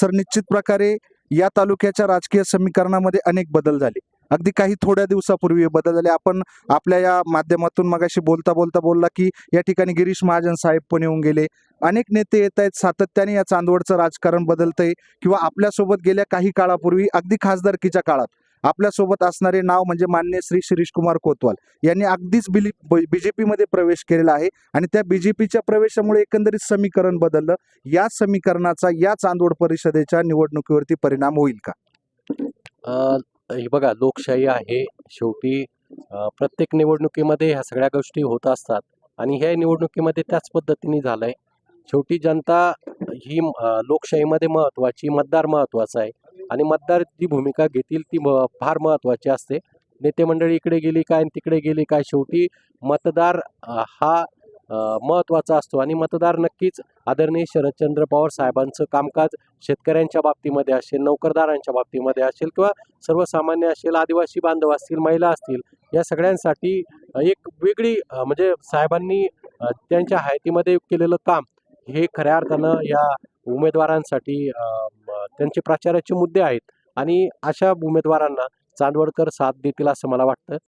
Sir निश्चित प्रकारे या तालुक्याच्या राजकीय समीकरणामध्ये अनेक बदल झाले. अगदी काही थोड्या दिवसापूर्वी बदल झाले. आपण आपल्या या माध्यमातून मगाशी बोलता बोलता बोलला की या ठिकाणी गिरीश महाजन साहेब पण येऊन गेले. अनेक नेते येत आहेत. सातत्याने या चांदवडचं राजकारण बदलतंय किंवा आपल्यासोबत गेल्या काही काळापूर्वी अगदी खासदारकीच्या काळात आपल्यासोबत असणारे नाव म्हणजे मान्य श्री शिरीष कुमार कोतवाल यांनी अगदीच बिली बीजेपीमध्ये प्रवेश केलेला आहे. आणि त्या बीजेपीच्या प्रवेशामुळे एकंदरीत समीकरण बदललं. या समीकरणाचा या चांदवड परिषदेच्या निवडणुकीवरती परिणाम होईल का? हे बघा लोकशाही आहे. शेवटी प्रत्येक निवडणुकीमध्ये ह्या सगळ्या गोष्टी होत असतात. आणि ह्या निवडणुकीमध्ये त्याच पद्धतीने झालंय. शेवटी जनता ही लोकशाहीमध्ये महत्त्वाची मतदार महत्त्वाचा आहे. आणि मतदार जी भूमिका घेतील ती म- फार महत्त्वाची असते. नेते मंडळी इकडे गेली काय आणि तिकडे गेली काय शेवटी मतदार हा महत्त्वाचा असतो. आणि मतदार नक्कीच आदरणीय शरदचंद्र पवार साहेबांचं कामकाज शेतकऱ्यांच्या बाबतीमध्ये असेल नोकरदारांच्या बाबतीमध्ये असेल किंवा सर्वसामान्य असेल आदिवासी बांधव असतील महिला असतील या सगळ्यांसाठी एक वेगळी म्हणजे साहेबांनी त्यांच्या हायतीमध्ये केलेलं काम हे खऱ्या अर्थानं या उमेदवारांसाठी त्यांचे प्राचार्याचे मुद्दे आहेत. आणि अशा उमेदवारांना चांदवडकर साथ देतील असं मला वाटतं.